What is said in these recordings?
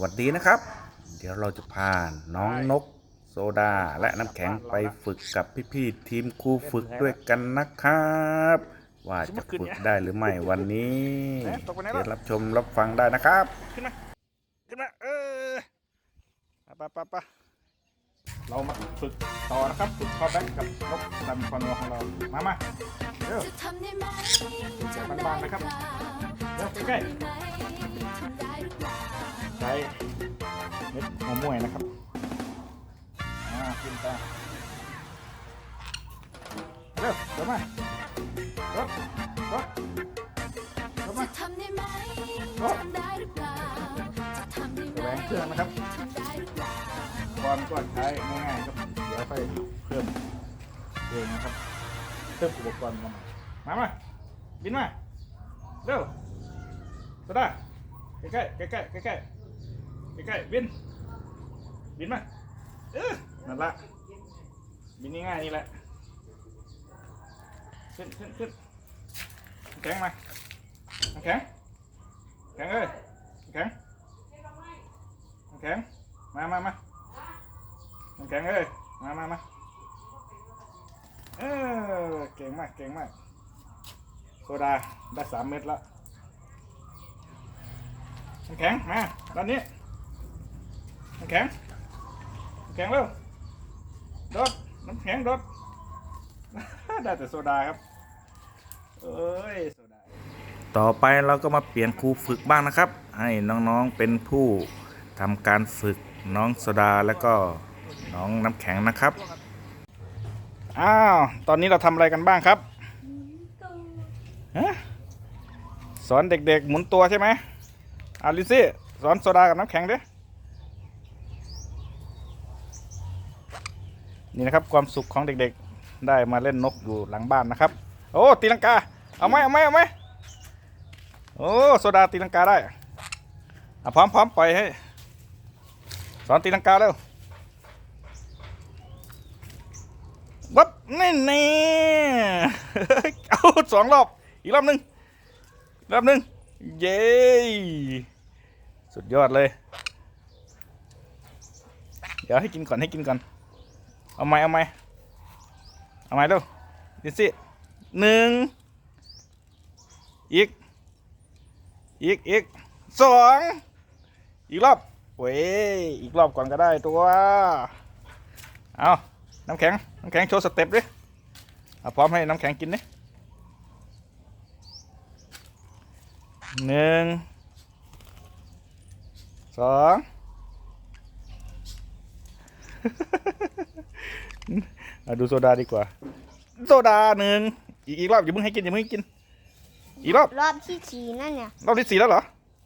วัสดีนะครับ เดี๋ยวเราจะพาน้องนกโซดาและน้ำแข็งไปฝึกกับพี่ๆทีมครูฝึกด้วยกันนะครับ ว่าจะฝึกได้หรือไม่วันนี้เดี๋ยวรับชมรับฟังได้นะครับ ขึ้นมาขึ้นมาเออไปไปไปเรามาฝึกต่อนะครับฝึกข้อแบ็กกับนกดำคอนโวของเรามามาเร็วทำได้ไหมเสียงทำบาได้งๆนะครับหรือเร็วเปใกล้ ช้เม็ดหัวมวยนะครับอ่าขึ้นตาเร็วเร็วมารถรถรถมาจะทำได้ไหมทำได้หรือเปล่าจะทำได้ไหมแหวงเครื่องนะครับทำได้หรือเปล่าก่อนก็ใช้ง่ายๆครับเดี๋ยวค่อยเพิ่มเองนะครับเพิ่มอุปกรณ์มาใหม่มามาบินมาเร็วสุดาใกล้ใกล้ๆใกล้ๆใกล้ๆ ใกล้ๆบิน บินมา เออนั่นละบินง่ายๆนี่แหละ ขึ้นขึ้นขึ้นแข็งมาแข็งแข็งเอ้ยแข็งแข็งมามามาแข็งเอ้ยมามามาเออเก่งมากเก่งมากโซดาได้สามเม็ดละน้ำแข็งมาด้านนี้ น้ำแข็งน้ำแข็งเร็วโดดน้ำแข็งโดดได้แต่โซดาครับเอ้ยโซดาต่อไปเราก็มาเปลี่ยนครูฝึกบ้างนะครับ ให้น้องๆเป็นผู้ทำการฝึกน้องโซดาและก็น้องน้ำแข็งนะครับอ้าวตอนนี้เราทำอะไรกันบ้างครับฮะสอนเด็กๆ หมุนตัวใช่ไหมอาลิซี่สอนโซดากับน้ำแข็งดิ นี่นะครับความสุขของเด็กๆ ได้มาเล่นนกอยู่หลังบ้านนะครับ โอ้ตีลังกา เอาไหมเอาไหมเอาไหมโอ้โซดาตีลังกาได้อะพร้อมพร้อมปล่อยให้ สอนตีลังกาเร็ววับนี่นี่เอาสองรอบ อีกรอบหนึ่งรอบหนึ่งเย้สุดยอดเลย เดี๋ยวให้กินก่อนให้กินก่อน เอาไหมเอาไหมเอาไหมเร็วดิสิหนึ่งอีก อีกอีกสองอีกรอบเว้ยอีกรอบก่อนก็ได้ตัวเอาน้ำแข็งน้ำแข็งโชว์สเต็ปดิเอาพร้อมให้น้ำแข็งกินดิหนึ่งสอง เอาดูโซดาดีกว่า โซดาหนึ่งอีกอีกรอบอย่าเพิ่งให้กินอย่าเพิ่งให้กิน อีกรอบรอบที่สี่นั่นเนี่ยรอบที่สี่แล้วเหรอ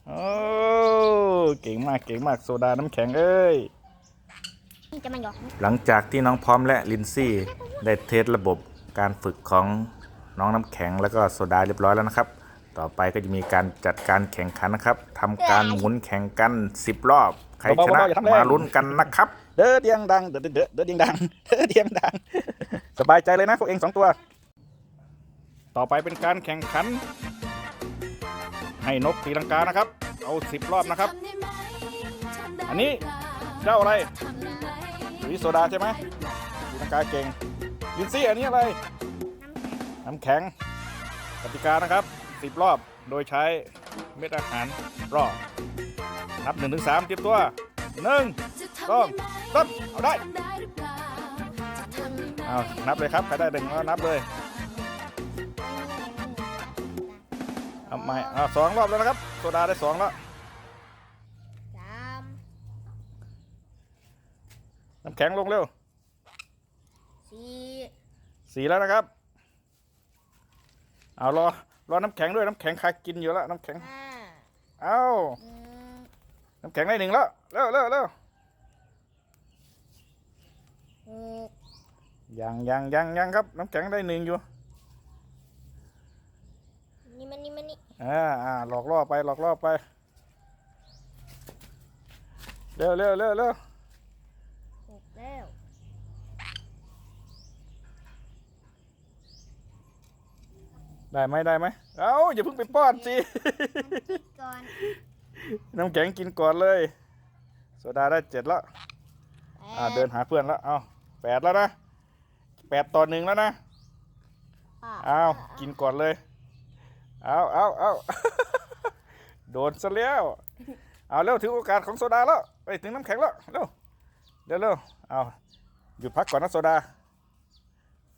โอ้เก่งมากเก่งมากโซดาน้ำแข็งเอ้ยนี่จะมาหยอกหลังจากที่น้องพร้อมและลินซี่ได้เทสระบบการฝึกของน้องน้ำแข็งแล้วก็โซดาเรียบร้อยแล้วนะครับ ต่อไปก็จะมีการจัดการแข่งขันนะครับทำการหมุนแข่งกัน 10 รอบ ใครชนะเบาๆอย่าทำแรง มาลุ้นกันนะครับ เด้อเดียงดัง เด้อเด้อเด้อเด้อเดียงดัง เด้อเดียงดัง สบายใจเลยนะพวกเองสองตัว ต่อไปเป็นการแข่งขัน ให้นกตีลังกานะครับ เอาสิบรอบนะครับทำได้ไหมทำได้อันนี้หรือเปล่าเจ้าอะไรทำได้ไหมหรือโซดาใช่ไหมตีลังกาเก่งยินซี่อันนี้อะไร น้ำแข็งกติกานะครับ สิบรอบ โดยใช้เม็ดอาหารรอบ นับหนึ่งถึงสามเตรียมตัวหนึ่งจะทำต้ได้มไหมต้มเอาได้ทำได้หรือเปล่าจะทำได้ไหมเอานับเลยครับ ใครได้หนึ่งแล้วนับเลยเอาใหม่เอาสองรอบแล้วนะครับ โซดาได้สองแล้วสามน้ำแข็งลงเร็วสี่สี่แล้วนะครับ เอารอ รอน้ำแข็งด้วยน้ำแข็งใครกินอยู่แล้วน้ำแข็ง ห้าเอาหนึ่งน้ำแข็งได้หนึ่งแล้ว เร็วเร็วเร็วหกยังยังยังยังครับ น้ำแข็งได้หนึ่งอยู่ นี่มันนี่มันนี่อ่าอ่าหลอกล่อไปหลอกล่อไป เร็วเร็วเร็วเร็ว หกแล้ว ได้ไหมได้ไหมเอ้าอย่าเพิ่งไปป้อนสิคิดก่อนน้ำแข็งกินก่อนเลยโซดาได้เจ็ดแล้วอ่าเดินหาเพื่อนแล้วเอาแปดแล้วนะแปดต่อหนึ่งแล้วนะเอากินก่อนเลยเอาเอาเอาโดนซะแล้วเอาเร็วถึงโอกาสของโซดาแล้วไปถึงน้ำแข็งแล้วเร็วเร็วเร็วเอาหยุดพักก่อนนะโซดา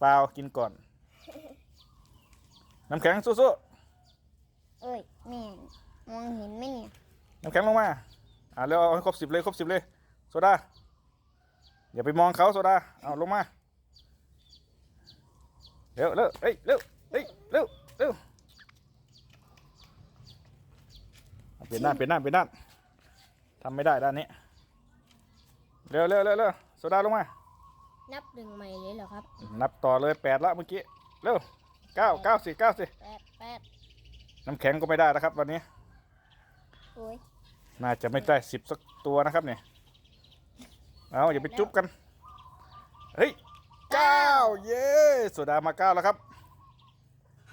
เปล่ากินก่อน น้ำแข็งสู้เอ้ยแม่งมองเห็นไหมเนี่ยๆน้ำแข็งลงมา อ่าเร็วเอาให้ครบสิบเลยครบสิบเลย โซดา อย่าไปมองเขาโซดา เอาลงมา เร็วเร็วเฮ้ยเร็วเฮ้ยเร็วเร็วเอาเปลี่ยนด้านเปลี่ยนด้านเปลี่ยนด้านทำไม่ได้ด้านนี้ เร็วเร็วเร็วเร็วโซดาลงมา นับหนึ่งใหม่เลยเหรอครับ นับต่อเลยแปดละเมื่อกี้ เร็ว เก้าเก้าสิเก้าสิแปดแปดน้ำแข็งก็ไม่ได้นะครับ วันนี้ โอ้ยน่าจะไม่ได้สิบสักตัวนะครับเนี่ยเอาอย่าไปจุ๊บกัน เฮ้ยเก้าเย้โซดามาเก้าแล้วครับ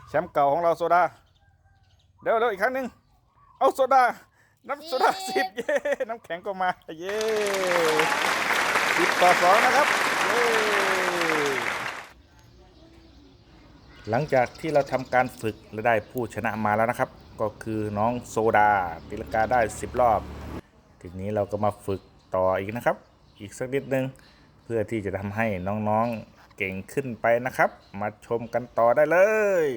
แชมป์เก่าของเราโซดาเร็วเร็วอีกครั้งหนึ่งเอาโซดา น้ำโซดาสิบเย้น้ำแข็งก็มา เย้สิบต่อสองนะครับ เย้ หลังจากที่เราทำการฝึกและได้ผู้ชนะมาแล้วนะครับ ก็คือน้องโซดาตีลังกาได้ 10 รอบ ทีนี้เราก็มาฝึกต่ออีกนะครับ อีกสักนิดนึง เพื่อที่จะทำให้น้องๆเก่งขึ้นไปนะครับ มาชมกันต่อได้เลย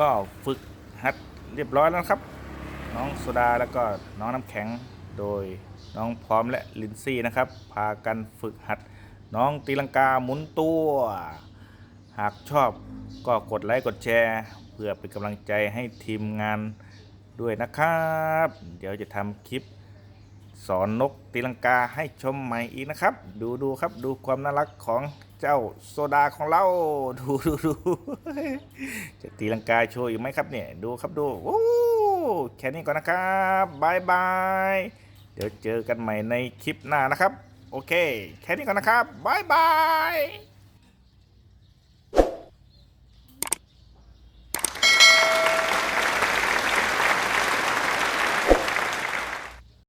ก็ฝึกหัดเรียบร้อยแล้วครับ น้องโซดาแล้วก็น้องน้ำแข็งโดยน้องพร้อมและลินซี่นะครับ พากันฝึกหัดน้องตีลังกาหมุนตัว หากชอบก็กดไลค์กดแชร์ เพื่อเป็นกำลังใจให้ทีมงานด้วยนะครับ เดี๋ยวจะทำคลิป สอนนกตีลังกาให้ชมใหม่อีกนะครับ ดูดูครับดูความน่ารักของเจ้าโซดาของเรา ดูดูดูจะตีลังกาโชว์อีกไหมครับเนี่ยดูครับดูโอ้แค่นี้ก่อนนะครับบายบายเดี๋ยวเจอกันใหม่ในคลิปหน้านะครับ โอเค แค่นี้ก่อนนะครับบายบาย